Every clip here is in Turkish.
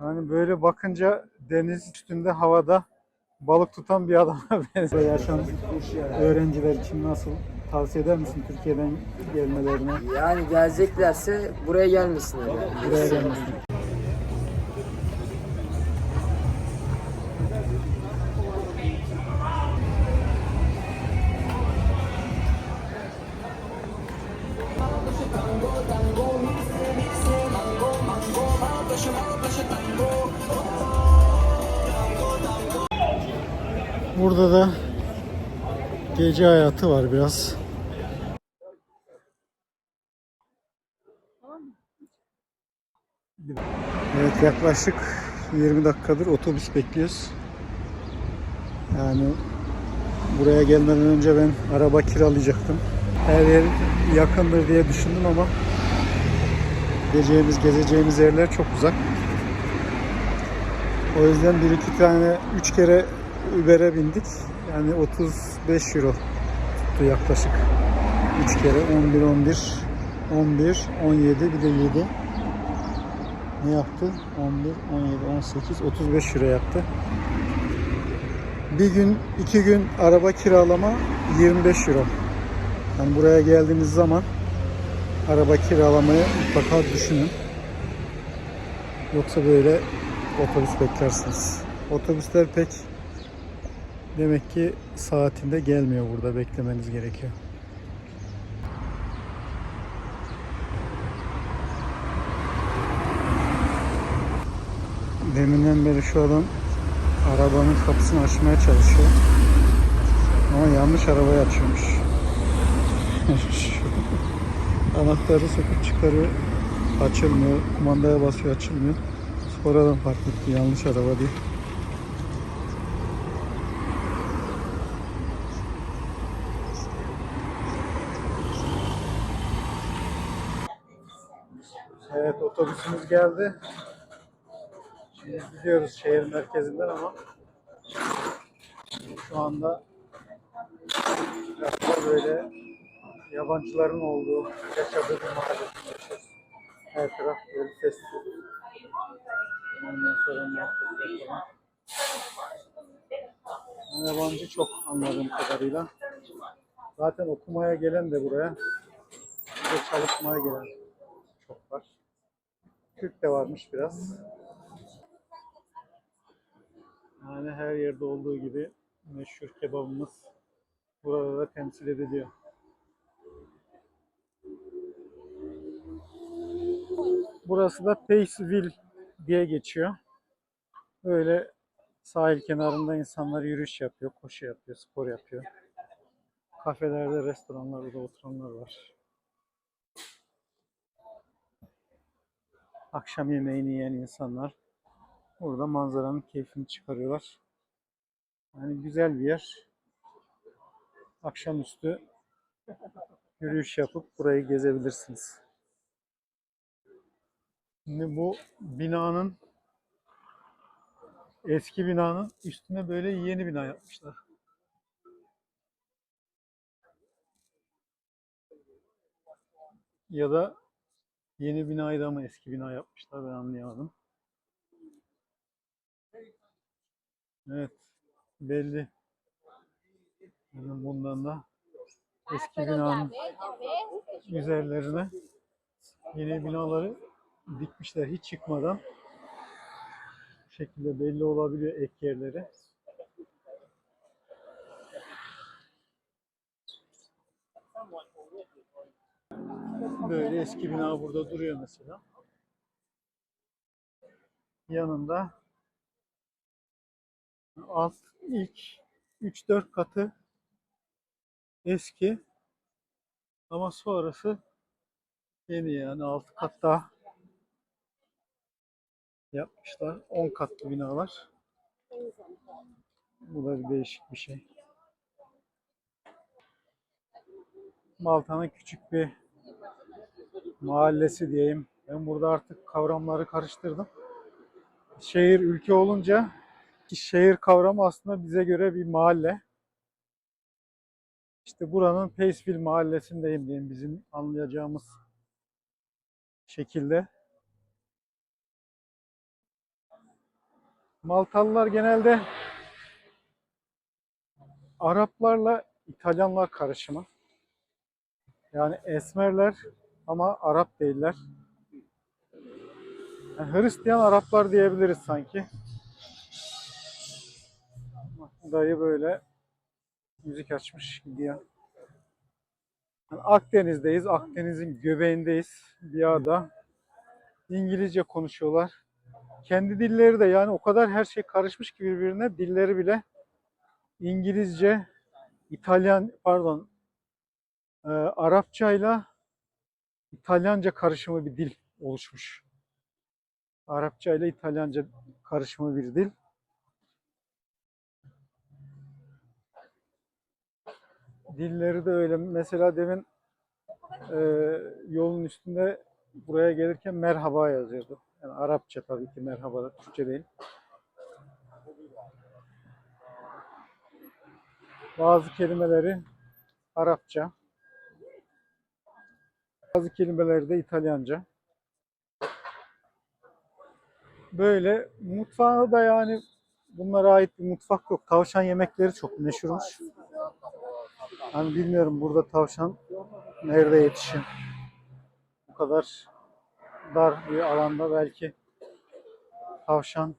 Yani böyle bakınca deniz üstünde havada balık tutan bir adama benziyor. Yaşam öğrenciler için nasıl tavsiye eder misin Türkiye'den gelmelerine? Yani geleceklerse buraya gelmesinler. Yani. Buraya gelmesin. Gece hayatı var biraz. Evet yaklaşık 20 dakikadır otobüs bekliyoruz. Yani buraya gelmeden önce ben araba kiralayacaktım. Her yer yakındır diye düşündüm ama gideceğimiz, gezeceğimiz yerler çok uzak. O yüzden bir iki tane, üç kere Uber'e bindik. Yani 35 euro tuttu yaklaşık. Üç kere 11, 11, 11, 17 bir de 7 ne yaptı? 11, 17, 18, 35 lira yaptı. Bir gün, iki gün araba kiralama 25 euro. Yani buraya geldiğiniz zaman araba kiralamayı mutlaka düşünün. Yoksa böyle otobüs beklersiniz. Otobüsler pek demek ki saatinde gelmiyor burada beklemeniz gerekiyor. Deminden beri şu adam arabanın kapısını açmaya çalışıyor. Ama yanlış arabayı açıyormuş. Anahtarı söküp çıkarıyor. Açılmıyor. Kumandaya basıyor açılmıyor. Sonradan fark etti yanlış araba diye. Evet otobüsümüz geldi. Şimdi gidiyoruz şehir merkezinden ama şu anda biraz böyle yabancıların olduğu, yaşadığı bir mahallede yaşıyoruz. Her taraf böyle sessiz. Ondan sonra muhabbetler falan. Yabancı çok anladığım kadarıyla. Zaten okumaya gelen de buraya, bir de çalışmaya gelen çok var. Türk de varmış biraz. Yani her yerde olduğu gibi meşhur kebabımız burada da temsil ediliyor. Burası da Paysville diye geçiyor. Böyle sahil kenarında insanlar yürüyüş yapıyor, koşu yapıyor, spor yapıyor. Kafelerde, restoranlarda da oturanlar var. Akşam yemeğini yiyen insanlar Burada manzaranın keyfini çıkarıyorlar. Yani güzel bir yer. Akşamüstü yürüyüş yapıp burayı gezebilirsiniz. Şimdi bu binanın eski binanın üstüne böyle yeni bina yapmışlar. Ya da yeni binayı da mı eski bina yapmışlar ben anlayamadım. Evet, belli. Yani bundan da eski binanın üzerlerine yeni binaları dikmişler hiç çıkmadan. Bu şekilde belli olabiliyor ek yerleri. Böyle eski bina burada duruyor mesela. Yanında alt ilk 3-4 katı eski ama sonrası yeni yani 6 kat daha yapmışlar. 10 katlı binalar. Bu da bir değişik bir şey. Malta'nın küçük bir mahallesi diyeyim. Ben burada artık kavramları karıştırdım. Şehir ülke olunca şehir kavramı aslında bize göre bir mahalle. İşte buranın Paysville mahallesindeyim diyeyim bizim anlayacağımız şekilde. Maltalılar genelde Araplarla İtalyanlar karışımı. Yani esmerler ama Arap değiller. Yani Hristiyan Araplar diyebiliriz sanki. Dayı böyle müzik açmış gidiyor. Yani Akdeniz'deyiz. Akdeniz'in göbeğindeyiz. Bir ada. İngilizce konuşuyorlar. Kendi dilleri de yani o kadar her şey karışmış ki birbirine. Dilleri bile İngilizce, İtalyan, pardon, e, Arapçayla İtalyanca karışımı bir dil oluşmuş. Arapça ile İtalyanca karışımı bir dil. Dilleri de öyle. Mesela demin e, yolun üstünde buraya gelirken merhaba yazıyordu. Yani Arapça tabii ki merhaba, Türkçe değil. Bazı kelimeleri Arapça. Bazı kelimeleri de İtalyanca. Böyle mutfağı da yani bunlara ait bir mutfak yok. Tavşan yemekleri çok meşhurmuş. Hani bilmiyorum burada tavşan nerede yetişiyor. Bu kadar dar bir alanda belki tavşan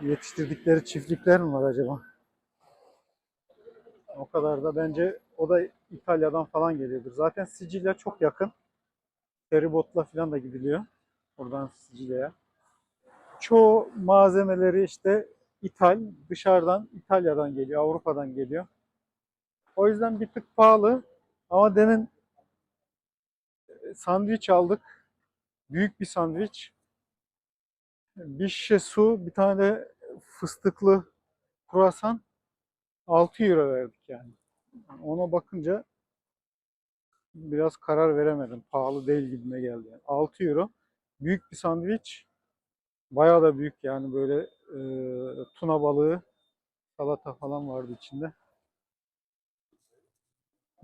yetiştirdikleri çiftlikler mi var acaba? O kadar da bence o da İtalya'dan falan geliyordur. Zaten Sicilya çok yakın. Feribotla falan da gidiliyor. Buradan Sicilya'ya. Çoğu malzemeleri işte İthal, dışarıdan İtalya'dan geliyor, Avrupa'dan geliyor. O yüzden bir tık pahalı. Ama demin e, sandviç aldık. Büyük bir sandviç. Bir şişe su, bir tane de fıstıklı kruvasan 6 euro verdik yani. Ona bakınca biraz karar veremedim. Pahalı değil gibime geldi. Yani. 6 euro. Büyük bir sandviç. Bayağı da büyük yani böyle e, tuna balığı, salata falan vardı içinde.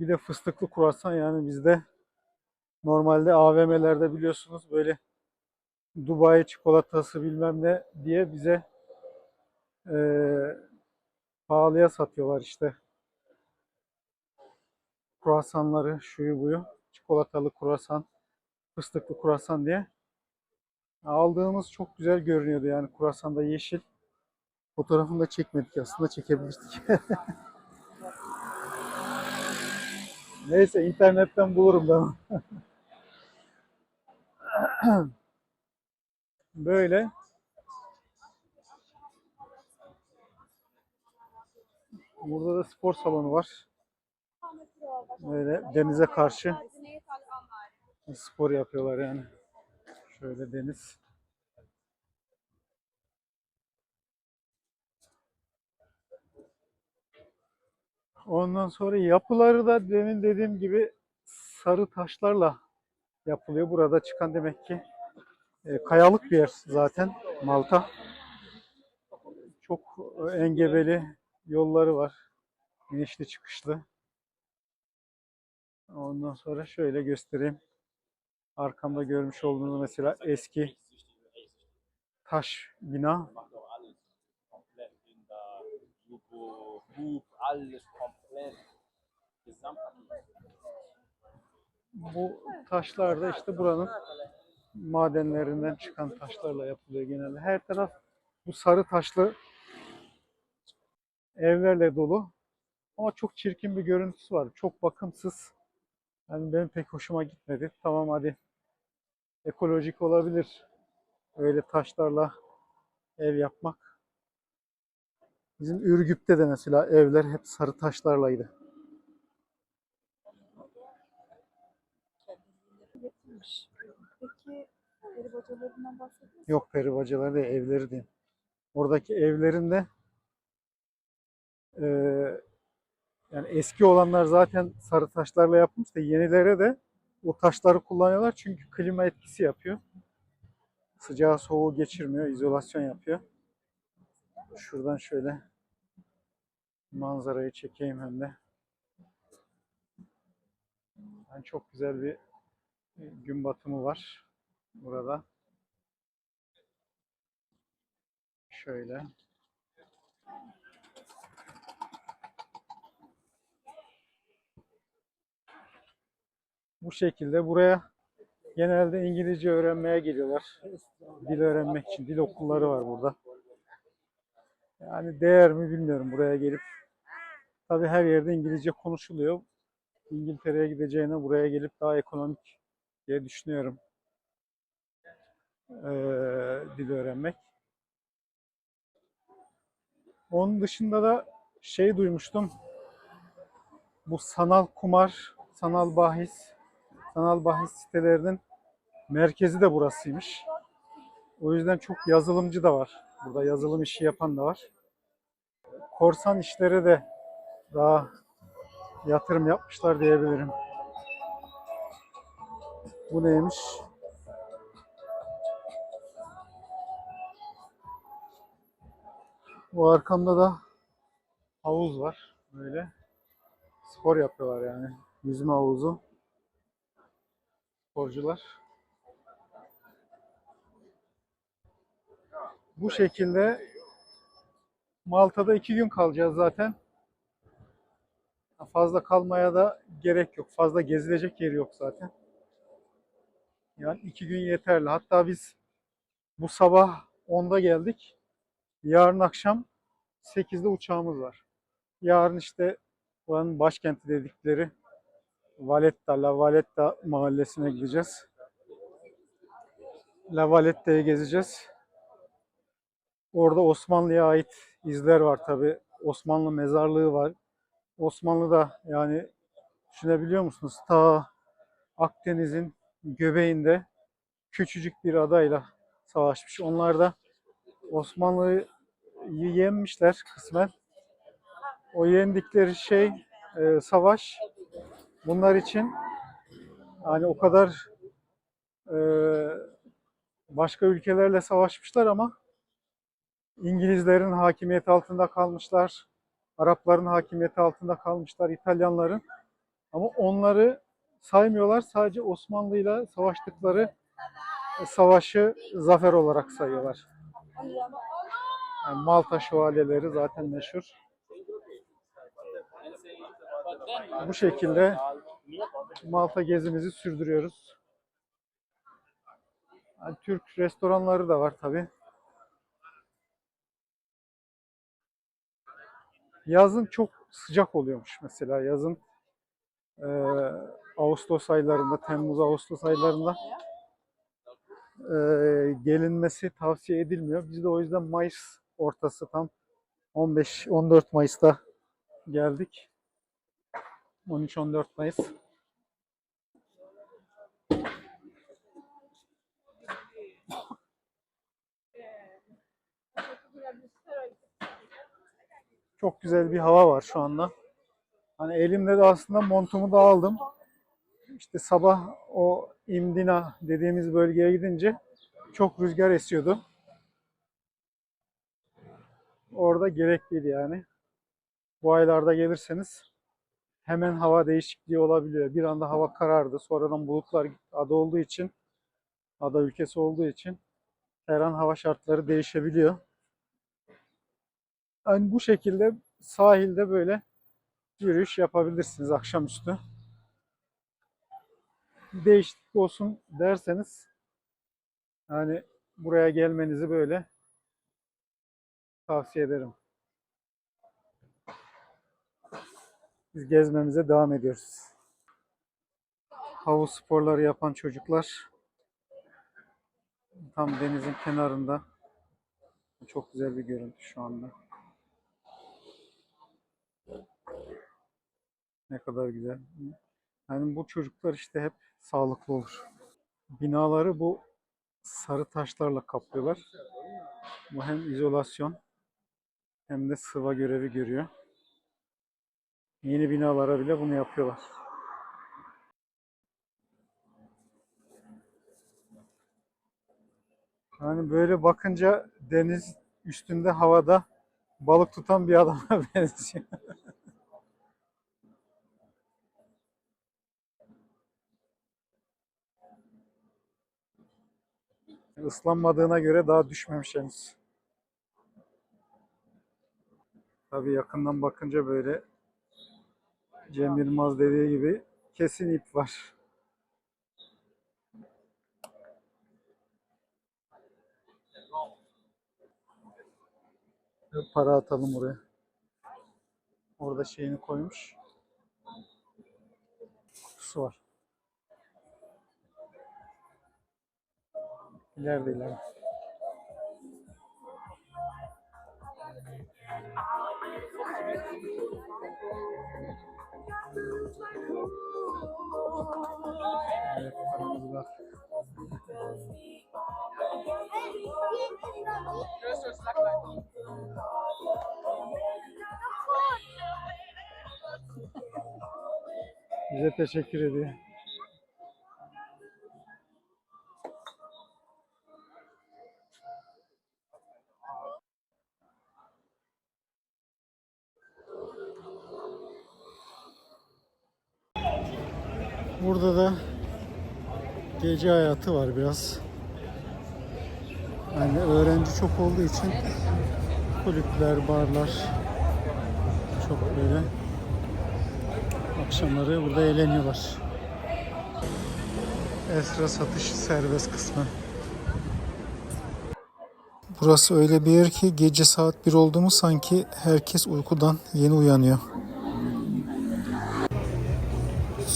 Bir de fıstıklı kruvasan yani bizde normalde AVM'lerde biliyorsunuz böyle Dubai çikolatası bilmem ne diye bize e, pahalıya satıyorlar işte. Kruvasanları, şuyu buyu, çikolatalı kruvasan, fıstıklı kruvasan diye. Aldığımız çok güzel görünüyordu yani kruvasan da yeşil. Fotoğrafını da çekmedik aslında çekebilirdik. Neyse internetten bulurum ben. Böyle Burada da spor salonu var. Böyle denize karşı spor yapıyorlar yani. Şöyle deniz. Ondan sonra yapıları da demin dediğim gibi sarı taşlarla yapılıyor. Burada çıkan demek ki e, kayalık bir yer zaten Malta. Çok e, engebeli yolları var. İnişli çıkışlı. Ondan sonra şöyle göstereyim. Arkamda görmüş olduğunuz mesela eski taş bina. Bu taşlar da işte buranın madenlerinden çıkan taşlarla yapılıyor genelde. Her taraf bu sarı taşlı evlerle dolu. Ama çok çirkin bir görüntüsü var. Çok bakımsız. Yani benim pek hoşuma gitmedi. Tamam hadi ekolojik olabilir. Öyle taşlarla ev yapmak. Bizim Ürgüp'te de mesela evler hep sarı taşlarlaydı. Peki peri bacalarından bahsediyor musun? Yok peri bacaları değil, evleri değil. Oradaki evlerinde eee yani eski olanlar zaten sarı taşlarla yapılmış da yenilere de o taşları kullanıyorlar çünkü klima etkisi yapıyor. Sıcağı soğuğu geçirmiyor, izolasyon yapıyor. Şuradan şöyle manzarayı çekeyim hem de. Yani çok güzel bir gün batımı var burada. Şöyle. Bu şekilde buraya genelde İngilizce öğrenmeye geliyorlar. Dil öğrenmek için. Dil okulları var burada. Yani değer mi bilmiyorum buraya gelip. Tabii her yerde İngilizce konuşuluyor. İngiltere'ye gideceğine buraya gelip daha ekonomik diye düşünüyorum. Ee, dil öğrenmek. Onun dışında da şey duymuştum. Bu sanal kumar, sanal bahis, sanal bahis sitelerinin merkezi de burasıymış. O yüzden çok yazılımcı da var. Burada yazılım işi yapan da var. Korsan işlere de daha yatırım yapmışlar diyebilirim. Bu neymiş? Bu arkamda da havuz var. Böyle spor yapıyorlar yani. Yüzme havuzu. Sporcular. Bu şekilde Malta'da iki gün kalacağız zaten. Fazla kalmaya da gerek yok. Fazla gezilecek yeri yok zaten. Yani iki gün yeterli. Hatta biz bu sabah 10'da geldik. Yarın akşam 8'de uçağımız var. Yarın işte buranın başkenti dedikleri Valletta, La Valletta mahallesine gideceğiz. La Valletta'yı gezeceğiz. Orada Osmanlı'ya ait izler var tabi. Osmanlı mezarlığı var. Osmanlı da yani düşünebiliyor musunuz? Ta Akdeniz'in göbeğinde küçücük bir adayla savaşmış. Onlar da Osmanlı'yı yenmişler kısmen. O yendikleri şey e, savaş bunlar için hani o kadar e, başka ülkelerle savaşmışlar ama İngilizlerin hakimiyeti altında kalmışlar. Arapların hakimiyeti altında kalmışlar. İtalyanların. Ama onları saymıyorlar. Sadece Osmanlı'yla savaştıkları savaşı zafer olarak sayıyorlar. Yani Malta şövalyeleri zaten meşhur. Bu şekilde Malta gezimizi sürdürüyoruz. Yani Türk restoranları da var tabi. Yazın çok sıcak oluyormuş mesela. Yazın e, Ağustos aylarında, Temmuz-Ağustos aylarında e, gelinmesi tavsiye edilmiyor. Biz de o yüzden Mayıs ortası tam 15-14 Mayıs'ta geldik. 13-14 Mayıs. Çok güzel bir hava var şu anda. Hani elimde de aslında montumu da aldım. İşte sabah o İmdina dediğimiz bölgeye gidince çok rüzgar esiyordu. Orada gerekliydi yani. Bu aylarda gelirseniz hemen hava değişikliği olabiliyor. Bir anda hava karardı. Sonradan bulutlar ada olduğu için, ada ülkesi olduğu için her an hava şartları değişebiliyor. Yani bu şekilde sahilde böyle yürüyüş yapabilirsiniz akşamüstü. Değişiklik olsun derseniz yani buraya gelmenizi böyle tavsiye ederim. Biz gezmemize devam ediyoruz. Havuz sporları yapan çocuklar tam denizin kenarında. Çok güzel bir görüntü şu anda. Ne kadar güzel. Yani bu çocuklar işte hep sağlıklı olur. Binaları bu sarı taşlarla kaplıyorlar. Bu hem izolasyon hem de sıva görevi görüyor. Yeni binalara bile bunu yapıyorlar. Yani böyle bakınca deniz üstünde havada balık tutan bir adama benziyor. Islanmadığına göre daha düşmemiş henüz. Tabii yakından bakınca böyle Cem Yılmaz dediği gibi kesin ip var. Para atalım oraya. Orada şeyini koymuş. Kutusu var. İleride ileride. Bize teşekkür ediyor. Burada da gece hayatı var biraz. Yani öğrenci çok olduğu için kulüpler, barlar çok böyle akşamları burada eğleniyorlar. Esra satış serbest kısmı. Burası öyle bir yer ki gece saat 1 oldu mu sanki herkes uykudan yeni uyanıyor.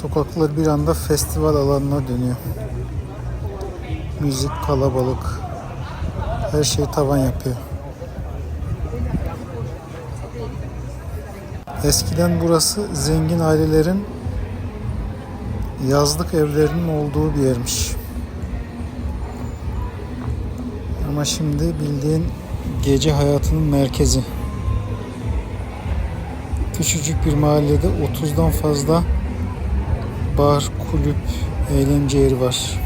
Sokaklar bir anda festival alanına dönüyor. Müzik, kalabalık, her şey tavan yapıyor. Eskiden burası zengin ailelerin yazlık evlerinin olduğu bir yermiş. Ama şimdi bildiğin gece hayatının merkezi. Küçücük bir mahallede 30'dan fazla bar, kulüp, eğlence yeri var.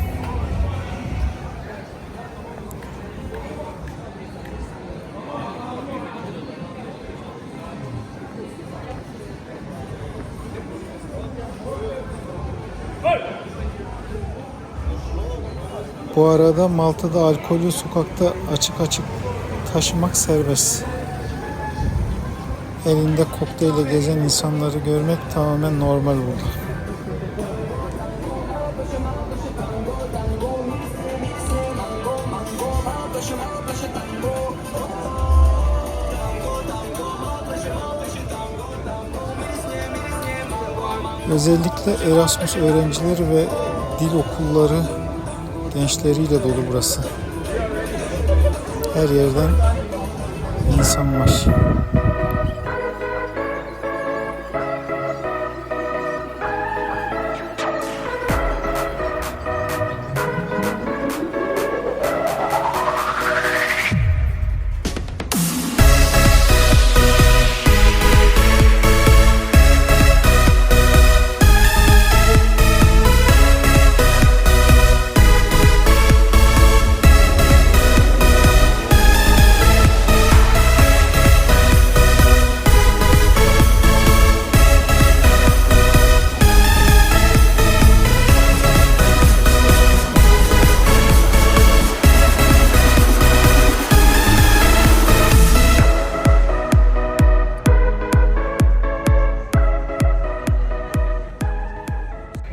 Bu arada Malta'da alkolü sokakta açık açık taşımak serbest. Elinde kokteyle gezen insanları görmek tamamen normal burada. Özellikle Erasmus öğrencileri ve dil okulları gençleriyle dolu burası. Her yerden insan var.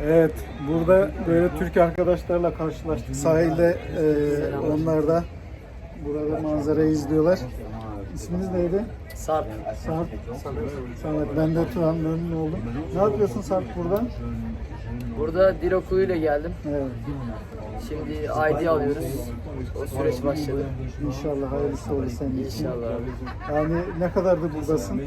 Evet, burada böyle Türk arkadaşlarla karşılaştık. Sahilde e, onlar da burada manzarayı izliyorlar. İsminiz neydi? Sarp. Sarp. Samet. Ben de Turan memnun oldum. Ne yapıyorsun Sarp burada? Burada dil okuluyla geldim. Evet. Şimdi ID alıyoruz. O süreç başladı. İnşallah hayırlısı olur senin için. İnşallah. Yani ne kadardır buradasın?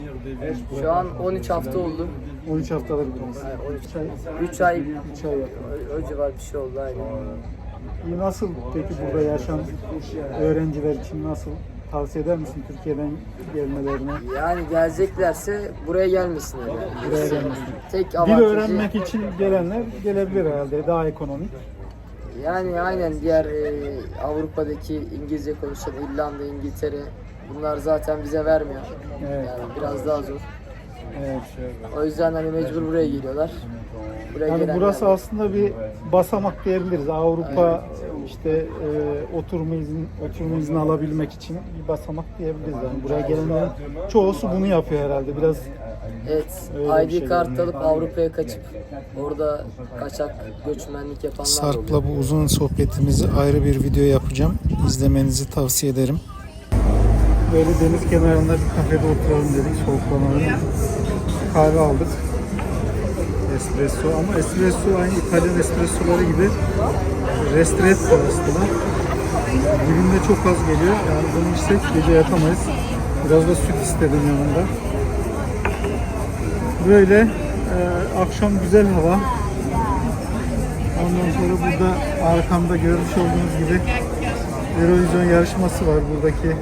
Şu an 13 hafta oldu. 13 haftadır buradasın. Yani 13 3 ay, 3 ay 3 ay yakın. o, o civar bir şey oldu aynen. İyi, Nasıl peki burada yaşam öğrenciler için nasıl? Tavsiye eder misin Türkiye'den gelmelerine? Yani geleceklerse buraya gelmesinler. Yani. Buraya gelmesin. Tek Dil avantajı öğrenmek için gelenler gelebilir herhalde. Daha ekonomik. Yani aynen diğer e, Avrupa'daki İngilizce konuşan İrlanda, İngiltere bunlar zaten bize vermiyor. Evet. Yani biraz daha zor. Evet. O yüzden hani mecbur buraya geliyorlar. Buraya Yani burası var. aslında bir basamak diyebiliriz. Avrupa işte e, oturma izni, oturma izni alabilmek için bir basamak diyebiliriz. Yani buraya gelenlerin çoğusu bunu yapıyor herhalde. Biraz Evet, Öyle bir ID şey kart alıp Avrupa'ya kaçıp orada kaçak göçmenlik yapanlar oluyor. Sarp'la bu uzun sohbetimizi ayrı bir video yapacağım. İzlemenizi tavsiye ederim. Böyle deniz kenarında bir kafede oturalım dedik. Soluklanalım. Kahve aldık. Espresso ama espresso aynı İtalyan espressoları gibi restretto aslında. Dibinde çok az geliyor. Yani bunu içsek gece yatamayız. Biraz da süt istedim yanında. Böyle e, akşam güzel hava. Ondan sonra burada arkamda görmüş olduğunuz gibi Eurovision yarışması var. Buradaki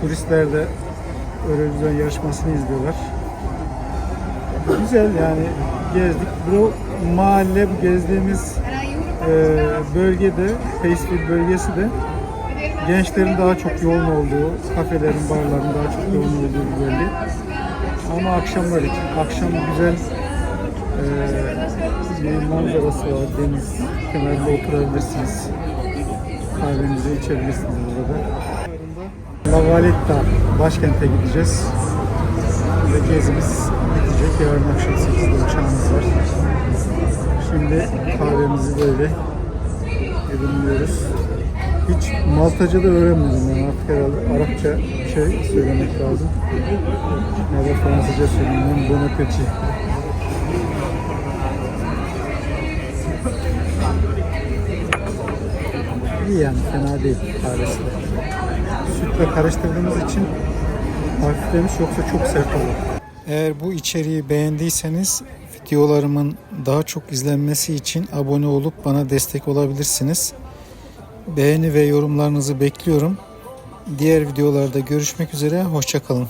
turistler de Eurovision yarışmasını izliyorlar. Güzel yani gezdik. Bu mahalle, bu gezdiğimiz e, bölgede, Facefield bölgesi de gençlerin daha çok yoğun olduğu, kafelerin, barların daha çok yoğun olduğu bir bölge. Ama akşamlar için, akşam güzel ee, bir manzarası var. Deniz kenarında oturabilirsiniz. Kahvenizi içebilirsiniz burada. La Valletta başkente gideceğiz. Ve gezimiz bitecek. Yarın akşam 8'de uçağımız var. Şimdi kahvemizi böyle yudumluyoruz. Hiç Maltaca da öğrenmedim yani artık herhalde Arapça şey söylemek lazım. Ya da Fransızca söyleyeyim. Bon appétit. İyi yani fena değil kahvesi de. Sütle karıştırdığımız için hafiflemiş yoksa çok sert olur. Eğer bu içeriği beğendiyseniz videolarımın daha çok izlenmesi için abone olup bana destek olabilirsiniz. Beğeni ve yorumlarınızı bekliyorum. Diğer videolarda görüşmek üzere, hoşçakalın.